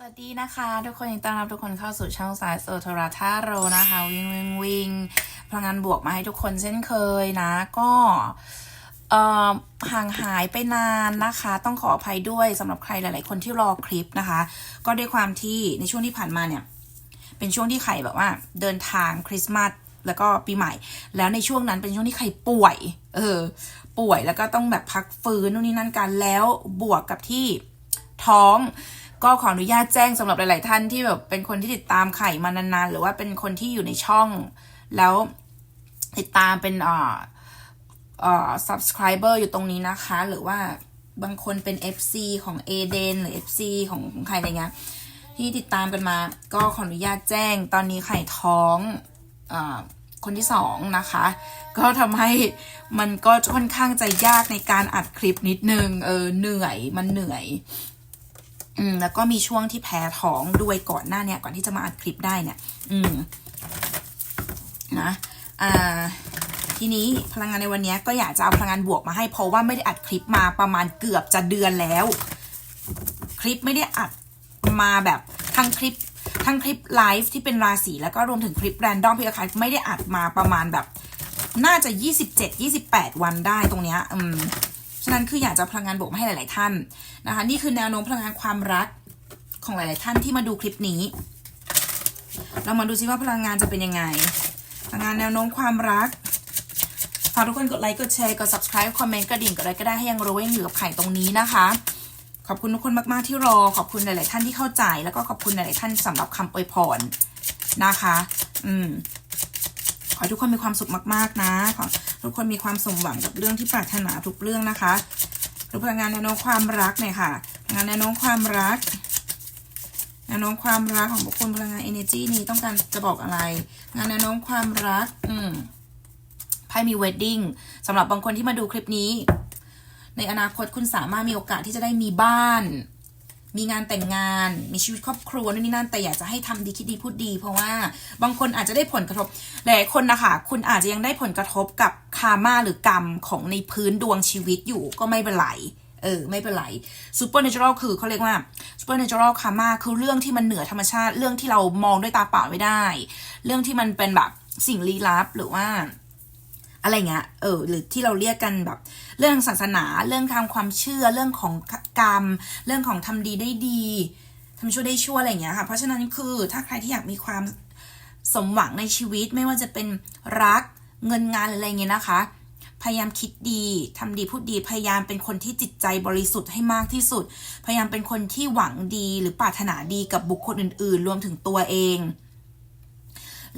สวัสดีนะคะ ทุกคนยินดีต้อนรับทุกคนเข้าสู่ช่องสายโซโทราท่าโรนะคะ วิ่งวิ่งวิ่งพลังงานบวกมาให้ทุกคนเช่นเคยนะก็เอ่อห่างหายไปนานนะคะ ต้องขออภัยด้วยสำหรับใครหลาย ๆ คนที่รอคลิปนะคะ ก็ด้วยความที่ในช่วงที่ผ่านมาเนี่ย เป็นช่วงที่ไข่แบบว่า เดินทางคริสต์มาสแล้วก็ปีใหม่ แล้วในช่วงนั้นเป็นช่วงที่ไข่ป่วย เออ ป่วยแล้วก็ต้องแบบพักฟื้นนู่นนี่นั่นกันแล้วบวกกับที่ท้อง ก็ขออนุญาตแจ้งสำหรับหลาย ๆ ท่านที่แบบเป็นคนที่ติดตามไข่มานานๆ หรือว่าเป็นคนที่อยู่ในช่อง แล้วติดตามเป็นอ่าเอ่อ subscriber อยู่ตรงนี้นะคะ หรือว่าบางคนเป็น FC ของ a d e n หรือ FC ของของใครอะไรเงี้ยที่ติดตามกันมา ก็ขออนุญาตแจ้งตอนนี้ไข่ท้องอาคนที่สองนะคะ ก็ทำให้มันก็ค่อนข้างจะยากในการอัดคลิปนิดนึงเออเหนื่อยมันเหนื่อย อืมแล้วก็มีช่วงที่แพ้ท้องด้วยก่อนหน้าเนี่ยก่อนที่จะมาอัดคลิปได้เนี่ย อืมนะอ่าทีนี้พลังงานในวันนี้ก็อยากจะเอาพลังงานบวกมาให้เพราะว่าไม่ได้อัดคลิปมาประมาณเกือบจะเดือนแล้ว คลิปไม่ได้อัดมาแบบทั้งคลิปทั้งคลิปไลฟ์ที่เป็นราศีแล้วก็รวมถึงคลิปแรนดอมพี่อาคาไม่ได้อัดมาประมาณแบบ น่าจะ 27 28 วันได้ตรงเนี้ยอืม ฉะนั้นคืออยากจะพลังงานบวกมาให้หลาย ๆ ท่านนะคะ นี่คือแนวโน้มพลังงานความรักของหลาย ๆ ท่านที่มาดูคลิปนี้ เรามาดูซิว่าพลังงานจะเป็นยังไง พลังงานแนวโน้มความรักฝากทุกคนกดไลค์กดแชร์กด subscribe คอมเมนต์กระดิ่งกดอะไรก็ได้ให้ยังรู้ว่ายังอยู่กับไข่ตรงนี้นะคะ ขอบคุณทุกคนมาก ๆ ที่รอ ขอบคุณหลาย ๆ ท่านที่เข้าใจ แล้วก็ขอบคุณหลาย ๆ ท่านสำหรับคำอวยพรนะคะ อืมขอให้ทุกคนมีความสุขมาก ๆ นะขอ ทุกคนมีความสมหวังกับเรื่องที่ปรารถนาทุกเรื่องนะคะดูพลังงานแนวโน้มความรักหน่อยค่ะพลังงานแนวโน้มความรักแนวโน้มความรักของบุคคลพลังงาน energy นี้ต้องการจะบอกอะไร งานแนวโน้มความรัก อืมไพ่มี wedding สำหรับบางคนที่มาดูคลิปนี้ ในอนาคตคุณสามารถมีโอกาสที่จะได้มีบ้าน มีงานแต่งงาน มีชีวิตครอบครัวนู่นนี่นั่นแต่อยากจะให้ทำดีคิดดีพูดดี เพราะว่าบางคนอาจจะได้ผลกระทบหลายคนนะคะคุณอาจจะยังได้ผลกระทบกับคามาหรือกรรมของในพื้นดวงชีวิตอยู่ก็ไม่เป็นไรเออ ไม่เป็นไรซูเปอร์เนเจอรัลคือเขาเรียกว่าซูเปอร์เนเจอรัลคามาคือเรื่องที่มันเหนือธรรมชาติ เรื่องที่เรามองด้วยตาเปล่าไม่ได้ เรื่องที่มันเป็นแบบสิ่งลี้ลับหรือว่า อะไรเงี้ย เออ หรือที่เราเรียกกันแบบ เรื่องศาสนา เรื่องทางความเชื่อ เรื่องของกรรม เรื่องของทำดีได้ดีทำชั่วได้ชั่วอะไรเงี้ยค่ะ เพราะฉะนั้นคือถ้าใครที่อยากมีความสมหวังในชีวิตไม่ว่าจะเป็นรักเงินงานออะไรเงี้ยนะคะ พยายามคิดดีทำดีพูดดี พยายามเป็นคนที่จิตใจบริสุทธิ์ให้มากที่สุด พยายามเป็นคนที่หวังดีหรือปรารถนาดีกับบุคคลอื่น ๆ รวมถึงตัวเอง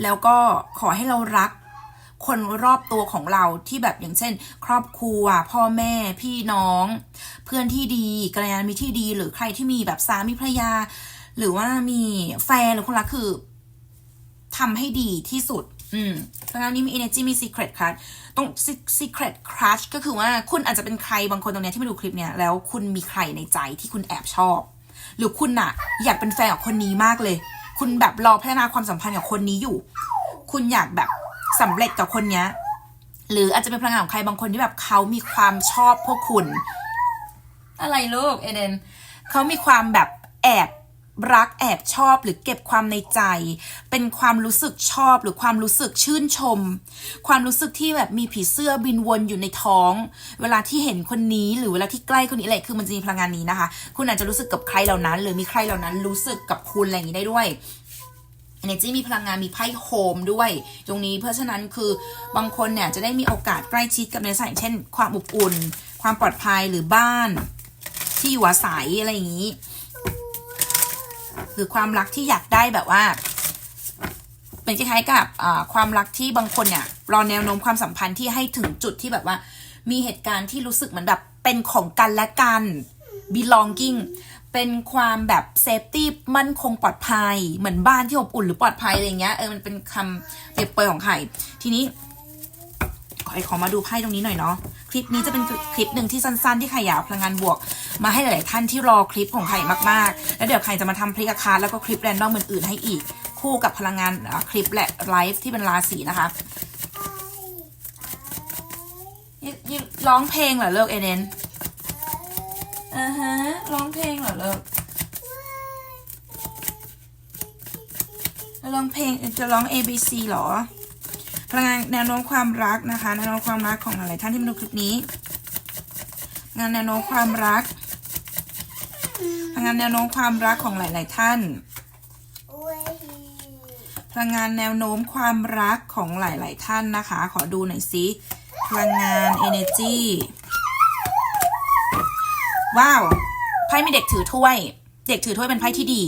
แล้วก็ขอให้เรารัก คนรอบตัวของเราที่แบบอย่างเช่น ครอบครัว พ่อแม่พี่น้อง เพื่อนที่ดีกัลยาณมิตรที่ดี หรือใครที่มีแบบสามีภรรยา หรือว่ามีแฟนหรือคนรักคือทำให้ดีที่สุด อืมเพราะฉะนั้นนี่มี energy มี secret crush ตรง secret crush ก็คือว่าคุณอาจจะเป็นใครบางคนตรงนี้ที่มาดูคลิปเนี้ยแล้วคุณมีใครในใจที่คุณแอบชอบ หรือคุณอะอยากเป็นแฟนกับคนนี้มากเลย คุณแบบรอพัฒนาความสัมพันธ์กับคนนี้อยู่ คุณอยากแบบ สำเร็จกับคนเนี้ย หรืออาจจะเป็นพลังงานของใครบางคนที่แบบเขามีความชอบพวกคุณ อะไรลูกเอเดนเขามีความแบบแอบรักแอบชอบหรือเก็บความในใจ เป็นความรู้สึกชอบหรือความรู้สึกชื่นชม ความรู้สึกที่แบบมีผีเสื้อบินวนอยู่ในท้อง เวลาที่เห็นคนนี้หรือเวลาที่ใกล้คนนี้อะไรคือมันจะมีพลังงานนี้นะคะ คุณอาจจะรู้สึกกับใครเหล่านั้น หรือมีใครเหล่านั้นรู้สึกกับคุณอะไรอย่างนี้ได้ด้วย energy มีพลังงานมีไพ่โฮมด้วย ตรงนี้เพราะฉะนั้นคือบางคนเนี่ยจะได้มีโอกาสใกล้ชิดกับในสายเช่น ความอบอุ่น ความปลอดภัยหรือบ้าน ที่อยู่อาศัยอะไรอย่างนี้ หรือความรักที่อยากได้แบบว่าเป็นคล้ายๆกับความรักที่บางคนเนี่ยรอแนวโน้มความสัมพันธ์ที่ให้ถึงจุดที่แบบว่า มีเหตุการณ์ที่รู้สึกเหมือนแบบเป็นของกันและกัน belonging เป็นความแบบเซฟตี้มั่นคงปลอดภัย เหมือนบ้านที่อบอุ่นหรือปลอดภัยอะไรเงี้ยเออมันเป็นคำเปรียบเปรยของไข่ทีนี้ขอขอมาดูไพ่ตรงนี้หน่อยเนาะคลิปนี้จะเป็นคลิปหนึ่งที่สั้นๆ ที่ใครอยากพลังงานบวก มาให้หลายๆท่านที่รอคลิปของไข่มากๆ แล้วเดี๋ยวใครจะมาทำพลิกคาร์แล้วก็คลิปแรนดอมอื่นๆให้อีก คู่กับพลังงานคลิปและไลฟ์ที่เป็นราศีนะคะนี่นี่ร้องเพลงเหรอเลิกเอเดน อ่าฮะร้องเพลงเหรอเลิกร้องเพลงจะร้อง A B C เหรอพลังงานแนวโน้มความรักนะคะแนวโน้มความรักของหลายๆท่านที่มาดูคลิปนี้ งานแนวโน้มความรักพลังงานแนวโน้มความรักของหลาย ๆ ท่านพลังงานแนวโน้มความรักของหลาย ๆ ท่านนะคะ ขอดูหน่อยสิพลังงาน energy ว้าวไพ่มีเด็กถือถ้วย เด็กถือถ้วยเป็นไพ่ที่ดี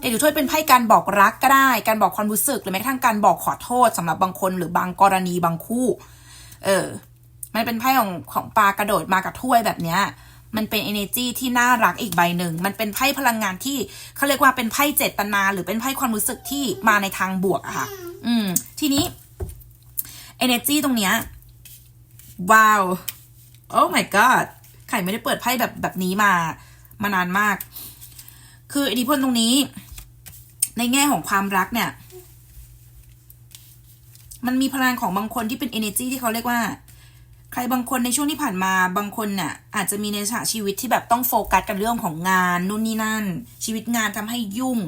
เด็กถือถ้วยเป็นไพ่การบอกรักก็ได้ การบอกความรู้สึกหรือแม้กระทั่งการบอกขอโทษสำหรับบางคนหรือบางกรณีบางคู่ เออ มันเป็นไพ่ของของปลากระโดดมากับถ้วยแบบเนี้ยมันเป็น energy ที่น่ารักอีกใบหนึ่ง มันเป็นไพ่พลังงานที่เขาเรียกว่าเป็นไพ่เจตนา หรือเป็นไพ่ความรู้สึกที่มาในทางบวกอะค่ะ อืม ทีนี้ energy ตรงเนี้ย ว้าว โอ้ my god ไข่ไม่ได้เปิดไพ่แบบแบบนี้มามานานมาก คืออิทธิพลตรงนี้ ในแง่ของความรักเนี่ย มันมีพลังของบางคนที่เป็น energy ที่เขาเรียกว่า ใครบางคนในช่วงที่ผ่านมาบางคนน่ะ อาจจะมีในฉากชีวิตที่แบบต้องโฟกัสกับเรื่องของงานนู่นนี่นั่น ชีวิตงานทำให้ยุ่ง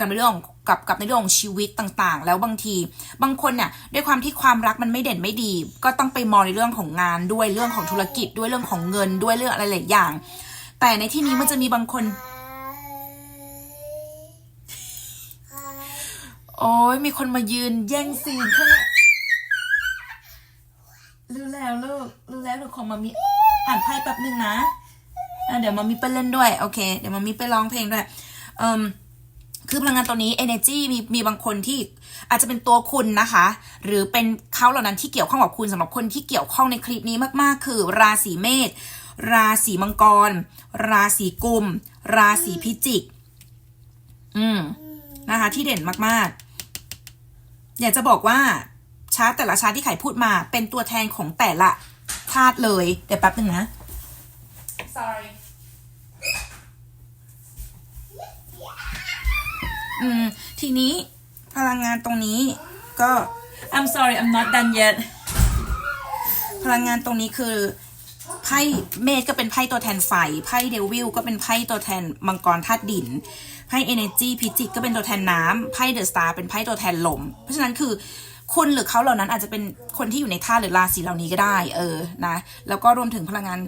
กับในเรื่องของกับกับในเรื่องของชีวิตต่างๆ แล้วบางที บางคนเนี่ยด้วยความที่ความรักมันไม่เด่นไม่ดี ก็ต้องไปมองในเรื่องของงานด้วยเรื่องของธุรกิจด้วยเรื่องของเงินด้วยเรื่องอะไรหลายอย่าง แต่ในที่นี้มันจะมีบางคน โอ้ยมีคนมายืนแย่งซีนข้างหน้ารู้แล้วลูกรู้แล้วลูกของมามีอ่านไพ่แป๊บหนึ่งนะะเดี๋ยวมามีไปเล่นด้วย โอเค เดี๋ยวมามีไปร้องเพลงด้วย เอ่ม คือพลังงานตัวนี้ energy มีมีบางคนที่อาจจะเป็นตัวคุณนะคะ หรือเป็นเขาเหล่านั้นที่เกี่ยวข้องกับคุณสำหรับคนที่เกี่ยวข้องในคลิปนี้มากๆ คือ ราศีเมษราศีมังกร ราศีกุม ราศีพิจิก อืมนะคะ ที่เด่นมากๆ อยากจะบอกว่าชาร์ตแต่ละชาร์ตที่ไข่พูดมา เป็นตัวแทนของแต่ละธาตุเลย เดี๋ยวแป๊บหนึ่งนะ sorry อืม ทีนี้พลังงานตรงนี้ก็ I'm sorry I'm not done yet พลังงานตรงนี้คือไพ่เมธก็เป็นไพ่ตัวแทนไฟไพ่เดวิลก็เป็นไพ่ตัวแทนมังกรธาตุดินไพ่เอเนจีพิจิกก็เป็นตัวแทนน้ำไพ่เดอะสตาร์เป็นไพ่ตัวแทนลม เพราะฉะนั้นคือ คุณหรือเขาเหล่านั้นอาจจะเป็นคนที่อยู่ในธาตุหรือราศีเหล่านี้ก็ได้ เออนะแล้วก็รวมถึงพลังงาน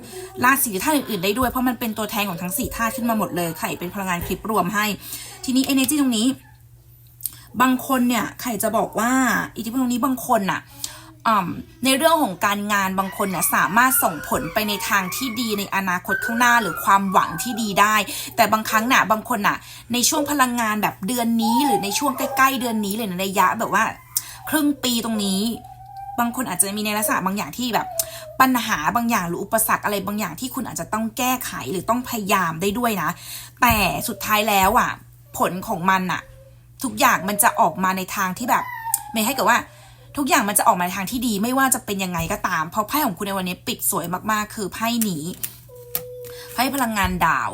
ราศีหรือธาตุอื่นๆได้ด้วยเพราะมันเป็นตัวแทนของทั้งสี่ธาตุขึ้นมาหมดเลยไข่เป็นพลังงานคลิปรวมให้ ทีนี้ energy ตรงนี้ บางคนเนี่ยไข่จะบอกว่าอิทธิพลตรงนี้บางคนน่ะในเรื่องของการงานบางคนเนี่ยสามารถส่งผลไปในทางที่ดีในอนาคตข้างหน้าหรือความหวังที่ดีได้ แต่บางครั้งน่ะบางคนน่ะในช่วงพลังงานแบบเดือนนี้ หรือในช่วงใกล้ ๆ เดือนนี้หรือในระยะแบบว่า ครึ่งปีตรงนี้ บางคนอาจจะมีในลักษณะบางอย่างที่แบบ ปัญหาบางอย่างหรืออุปสรรคอะไรบางอย่างที่คุณอาจจะต้องแก้ไขหรือต้องพยายามได้ด้วยนะ แต่สุดท้ายแล้วอะ ผลของมันอะ ทุกอย่างมันจะออกมาในทางที่แบบไม่ให้กับว่าทุกอย่างมันจะออกมาในทางที่ดีไม่ว่าจะเป็นยังไงก็ตาม เพราะไพ่ของคุณในวันนี้ปิดสวยมากๆ คือไพ่นี้ไพ่พลังงานดาว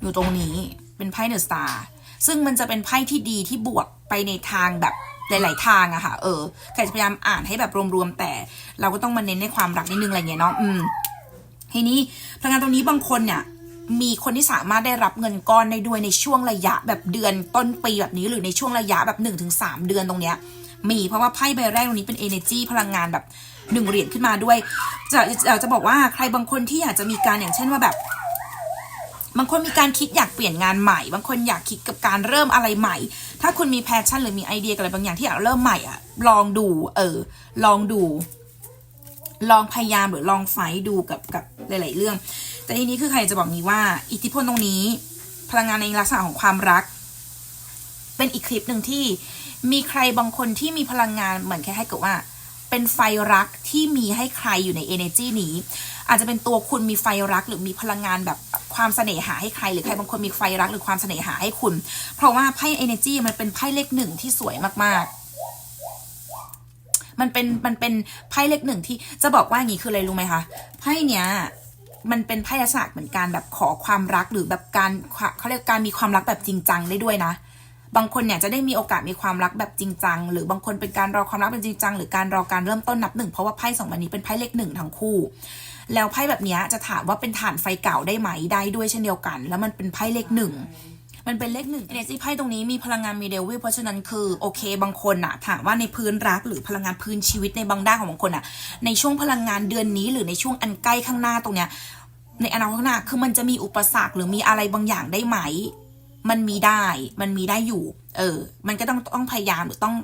อยู่ตรงนี้เป็นไพ่เดอะสตาร์ซึ่งมันจะเป็นไพ่ที่ดีที่บวกไปในทางแบบ หลาย ๆ ทางอะค่ะ เออใครจะพยายามอ่านให้แบบรวม ๆ แต่เราก็ต้องมาเน้นในความรักนิดนึงอะไรเงี้ยเนาะ อืม ทีนี้พลังงานตรงนี้บางคนเนี่ย มีคนที่สามารถได้รับเงินก้อนได้ด้วยในช่วงระยะแบบเดือนต้นปีแบบนี้หรือในช่วงระยะแบบ1นถึงสเดือนตรงเนี้ย มีเพราะว่าไพ่ใบแรกตรงนี้เป็น energy พลังงานแบบหนึ่งเหรียญขึ้นมาด้วย จะจะจะบอกว่าใครบางคนที่อยากจะมีการอย่างเช่นว่าแบบ บางคนมีการคิดอยากเปลี่ยนงานใหม่ บางคนอยากคิดกับการเริ่มอะไรใหม่ ถ้าคุณมีแพชชั่นหรือมีไอเดียกับอะไรบางอย่างที่อยากเริ่มใหม่อะลองดู เออ ลองดู ลองพยายามหรือลองไฟดูกับกับหลาย ๆ เรื่อง แต่ทีนี้คือใครจะบอกนี้ว่า อิทธิพลตรงนี้ พลังงานในลักษณะของความรัก เป็นอีกคลิปหนึ่งที่มีใครบางคนที่มีพลังงานเหมือนแค่ให้กับว่า เป็นไฟรักที่มีให้ใครอยู่ใน energy นี้ อาจจะเป็นตัวคุณมีไฟรักหรือมีพลังงานแบบความเสน่หาให้ใคร หรือใครบางคนมีไฟรักหรือความเสน่หาให้คุณ เพราะว่าไพ่ energy มันเป็นไพ่เลขหนึ่งที่สวยมากๆมันเป็นมันเป็นไพ่เลขหนึ่งที่จะบอกว่าอย่างนี้คืออะไรรู้ไหมคะไพ่เนี้ยมันเป็นไพ่ลักษณะเหมือนการแบบขอความรักหรือแบบการเขาเรียกการมีความรักแบบจริงจังได้ด้วยนะ บางคนเนี่ยจะได้มีโอกาสมีความรักแบบจริงจังหรือบางคนเป็นการรอความรักเป็นจริงจังหรือการรอการเริ่มต้นนับหนึ่งเพราะว่าไพ่สองใบนี้เป็นไพ่เลขหนึ่งทั้งคู่ แล้วไพ่แบบนี้จะถามว่าเป็นฐานไฟเก่าได้ไหมได้ด้วยเช่นเดียวกัน แล้วมันเป็นไพ่เลขหนึ่งมันเป็นเลขหนึ่ง energy ไพ่ตรงนี้มีพลังงานมีเดวิลเพราะฉะนั้นคือโอเค บางคนอะถามว่าในพื้นรักหรือพลังงานพื้นชีวิตในบางด้านของบางคนอะในช่วงพลังงานเดือนนี้ หรือในช่วงอันใกล้ข้างหน้าตรงเนี้ยในอนาคตข้างหน้าคือมันจะมีอุปสรรคหรือมีอะไรบางอย่างได้ไหม มันมีได้มันมีได้อยู่ เออ มันก็ต้องต้องพยายามหรือต้อง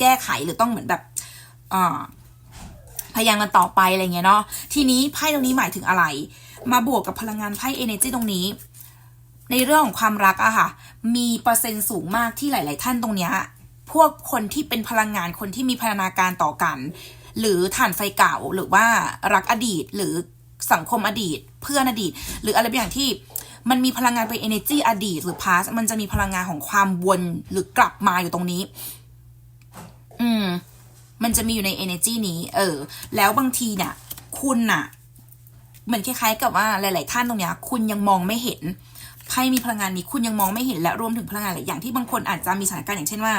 แก้ไขหรือต้องเหมือนแบบอ่า พยายามกันต่อไปอะไรเงี้ยเนาะทีนี้ไพ่ตรงนี้หมายถึงอะไร มาบวกกับพลังงานไพ่ energy ตรงนี้ ในเรื่องของความรักอะค่ะ มีเปอร์เซ็นต์สูงมากที่หลาย ๆ ท่านตรงเนี้ยพวกคนที่เป็นพลังงานคนที่มีพัฒนาการต่อกัน หรือฐานไฟเก่าหรือว่ารักอดีตหรือสังคมอดีต เพื่อนอดีต หรืออะไรบางอย่างที่มันมีพลังงานเป็น energy อดีตหรือ past มันจะมีพลังงานของความวนหรือกลับมาอยู่ตรงนี้ อืม มันจะมีอยู่ใน energy นี้ เออ แล้วบางทีเนี่ย คุณน่ะเหมือนคล้ายๆ กับว่าหลาย ๆ ท่านตรงเนี้ย คุณยังมองไม่เห็นไพ่มีพลังงานนี้คุณยังมองไม่เห็นและรวมถึงพลังงานหลายอย่างที่บางคนอาจจะมีสถานการณ์อย่างเช่นว่า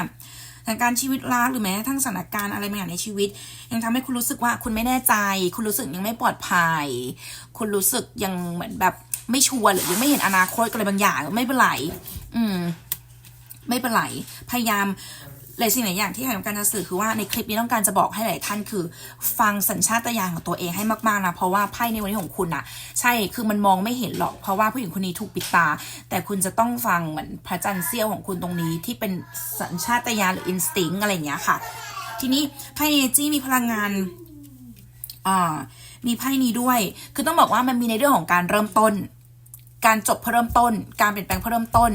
สถานการณ์ชีวิตรักหรือแม้กระทั่งสถานการณ์อะไรบางอย่างในชีวิต ยังทำให้คุณรู้สึกว่าคุณไม่แน่ใจ คุณรู้สึกยังไม่ปลอดภัย คุณรู้สึกยังเหมือนแบบไม่ชัวร์หรือยังไม่เห็นอนาคตอะไรบางอย่างไม่เป็นไร อืม ไม่เป็นไร พยายาม หลายสิ่งหลายอย่างที่ขายการจะสื่อคือว่าในคลิปนี้ต้องการจะบอกให้หลายท่านคือ ฟังสัญชาตญาณของตัวเองให้มากๆนะเพราะว่าไพ่ในวันนี้ของคุณอะใช่คือมันมองไม่เห็นหรอก เพราะว่าผู้หญิงคนนี้ถูกปิดตา แต่คุณจะต้องฟังเหมือนพระจันทร์เสี้ยวของคุณตรงนี้ที่เป็นสัญชาตญาณหรืออินสติ้งอะไรอย่างเงี้ยค่ะ ทีนี้ไพ่เอจี้มีพลังงานอ่ามีไพ่นี้ด้วย คือต้องบอกว่ามันมีในเรื่องของการเริ่มต้น การจบเพื่อเริ่มต้น การเปลี่ยนแปลงเพื่อเริ่มต้น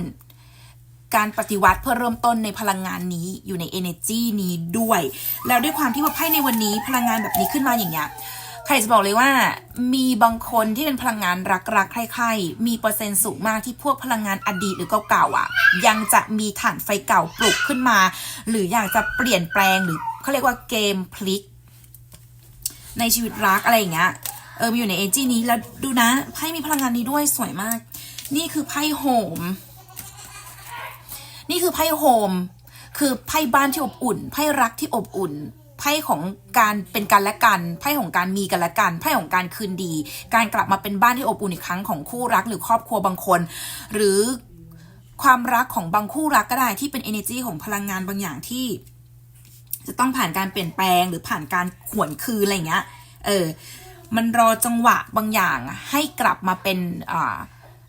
การปฏิวัติเพื่อเริ่มต้นในพลังงานนี้อยู่ใน energy นี้ด้วย แล้วด้วยความที่ว่าไพ่ในวันนี้พลังงานแบบนี้ขึ้นมาอย่างเงี้ยใครจะบอกเลยว่ามีบางคนที่เป็นพลังงานรักๆใคร่ๆมีเปอร์เซ็นต์สูงมากที่พวกพลังงานอดีตหรือเก่าๆอะ ยังจะมีฐานไฟเก่าปลุกขึ้นมา หรืออยากจะเปลี่ยนแปลงหรือเขาเรียกว่าเกมพลิก ในชีวิตรักอะไรอย่างเงี้ยเออมีอยู่ในเอจีนี้แล้วดูนะไพ่มีพลังงานนี้ด้วยสวยมาก นี่คือไพ่โฮม นี่คือไพ่โฮมคือไพ่บ้านที่อบอุ่นไพ่รักที่อบอุ่นไพ่ของการเป็นกันและกันไพ่ของการมีกันและกันไพ่ของการคืนดี การกลับมาเป็นบ้านที่อบอุ่นอีกครั้งของคู่รักหรือครอบครัวบางคน หรือความรักของบางคู่รักก็ได้ที่เป็น energy ของพลังงานบางอย่างที่ จะต้องผ่านการเปลี่ยนแปลงหรือผ่านการขวนคืนอะไรเงี้ย เออ มันรอจังหวะบางอย่างให้กลับมาเป็น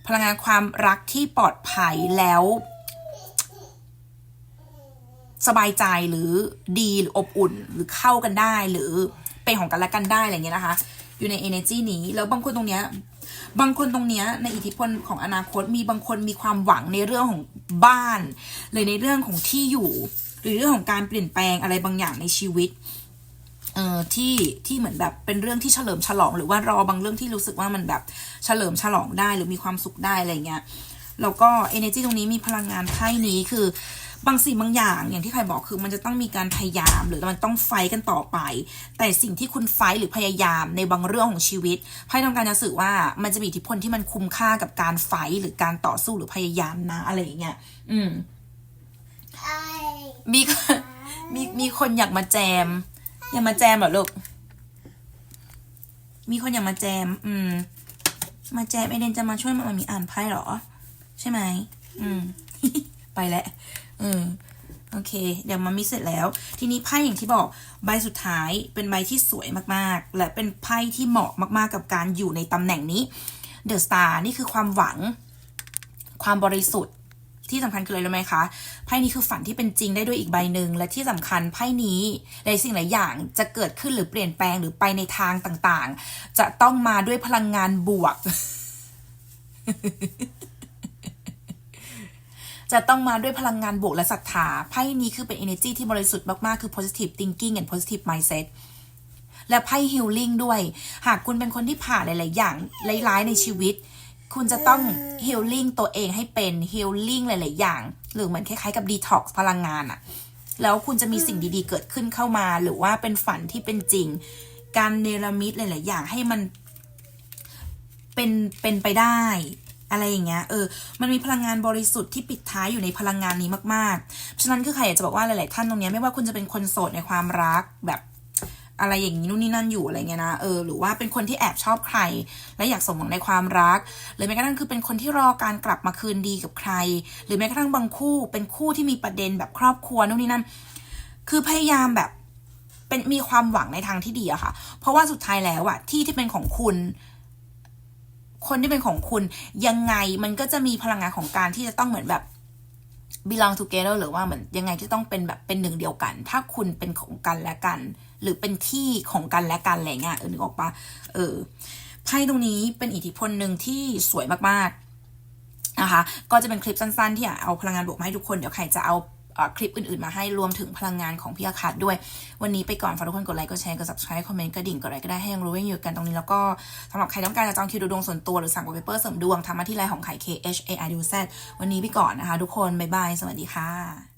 พลังงานความรักที่ปลอดภัยแล้ว สบายใจหรือดีหรืออบอุ่นหรือเข้ากันได้หรือเป็นของกันและกันได้อะไรเงี้ยนะคะ อยู่ใน energy นี้แล้วบางคนตรงเนี้ยบางคนตรงเนี้ยในอิทธิพลของอนาคตมีบางคนมีความหวังในเรื่องของบ้านหรือในเรื่องของที่อยู่ หรือเรื่องของการเปลี่ยนแปลงอะไรบางอย่างในชีวิตเอ่อที่ที่เหมือนแบบเป็นเรื่องที่เฉลิมฉลอง หรือว่ารอบางเรื่องที่รู้สึกว่ามันแบบเฉลิมฉลองได้หรือมีความสุขได้อะไรเงี้ยแล้วก็ energy ตรงนี้มีพลังงานไพ่นี้คือ บางสิ่งบางอย่างอย่างที่ใครบอกคือมันจะต้องมีการพยายาม หรือมันต้องไฟท์กันต่อไป แต่สิ่งที่คุณไฟท์หรือพยายามในบางเรื่องของชีวิตไพ่ต้องการจะสื่อว่ามันจะมีอิทธิพลที่มันคุ้มค่ากับการไฟท์หรือการต่อสู้หรือพยายามนะอะไรอย่างเงี้ยอืมมีคนมีมีคนอยากมาแจม อยากมาแจมเหรอลูกมีคนอยากมาแจม อืม มาแจมเอเดนจะมาช่วยมามีอ่านไพ่เหรอ ใช่ไหม อืม ไปแล้ว อืมโอเค เดี๋ยวมามีเสร็จแล้ว ทีนี้ไพ่อย่างที่บอกใบสุดท้ายเป็นใบที่สวยมากๆ และเป็นไพ่ที่เหมาะมากๆกับการอยู่ในตำแหน่งนี้เดอะสตาร์นี่คือความหวัง ความบริสุทธิ์ที่สำคัญคืออะไรรู้ไหมคะไพ่นี้คือฝันที่เป็นจริงได้ด้วยอีกใบหนึ่งและที่สำคัญไพ่นี้หลายสิ่งหลายอย่างจะเกิดขึ้นหรือเปลี่ยนแปลงหรือไปในทางต่างๆ จะต้องมาด้วยพลังงานบวก จะต้องมาด้วยพลังงานบวกและศรัทธาไพ่นี้คือเป็น energy ที่บริสุทธิ์มาก ๆ คือ positive thinking and positive mindset และไพ่ healing ด้วย หากคุณเป็นคนที่ผ่านหลาย ๆ อย่างร้าย ๆ ในชีวิต คุณจะต้อง healing ตัวเองให้เป็น healing หลาย ๆ อย่าง หรือเหมือนคล้าย ๆ กับ detox พลังงานอะแล้วคุณจะมีสิ่งดี ๆ เกิดขึ้นเข้ามา หรือว่าเป็นฝันที่เป็นจริง การเนรมิตหลาย ๆ อย่างให้มันเป็นเป็นไปได้ อะไรอย่างเงี้ยเออมันมีพลังงานบริสุทธิ์ที่ปิดท้ายอยู่ในพลังงานนี้มากๆ ฉะนั้นคือใครอยากจะบอกว่าหลาย ๆ ท่านตรงเนี้ยไม่ว่าคุณจะเป็นคนโสดในความรักแบบอะไรอย่างนี้นู่นนี่นั่นอยู่อะไรเงี้ยนะเออหรือว่าเป็นคนที่แอบชอบใคร และอยากสมหวังในความรัก หรือแม้กระทั่งคือเป็นคนที่รอการกลับมาคืนดีกับใคร หรือแม้กระทั่งบางคู่เป็นคู่ที่มีประเด็นแบบครอบครัวนู่นนี่นั่น คือพยายามแบบเป็นมีความหวังในทางที่ดีอะค่ะ เพราะว่าสุดท้ายแล้วอะที่ที่เป็นของคุณ คนที่เป็นของคุณยังไงมันก็จะมีพลังงานของการที่จะต้องเหมือนแบบ belong together หรือว่าเหมือนยังไงที่ต้องเป็นแบบเป็นหนึ่งเดียวกัน ถ้าคุณเป็นของกันและกัน หรือเป็นที่ของกันและกันอะไรเงี้ยเออนึกออกปะเออไพ่ตรงนี้เป็นอิทธิพลหนึ่งที่สวยมากๆนะคะ ก็จะเป็นคลิปสั้นๆ ที่เอาพลังงานบวกมาให้ทุกคน เดี๋ยวใครจะเอา คลิปอื่นๆมาให้รวมถึงพลังงานของพี่อาคาดด้วย วันนี้ไปก่อนฝากทุกคนกดไลค์กดแชร์กด subscribe คอมเมนต์กระดิ่งกดอะไรก็ได้ให้ยังรู้ว่ายังอยู่กันตรงนี้แล้วก็สำหรับใครต้องการจะจองคิวดูดวงส่วนตัวหรือสั่งวอลเปเปอร์เสริมดวงทำมาที่ไลน์ของไข่ K H A I D U Z วันนี้ไปก่อนนะคะ ทุกคนบ๊ายบายสวัสดีค่ะ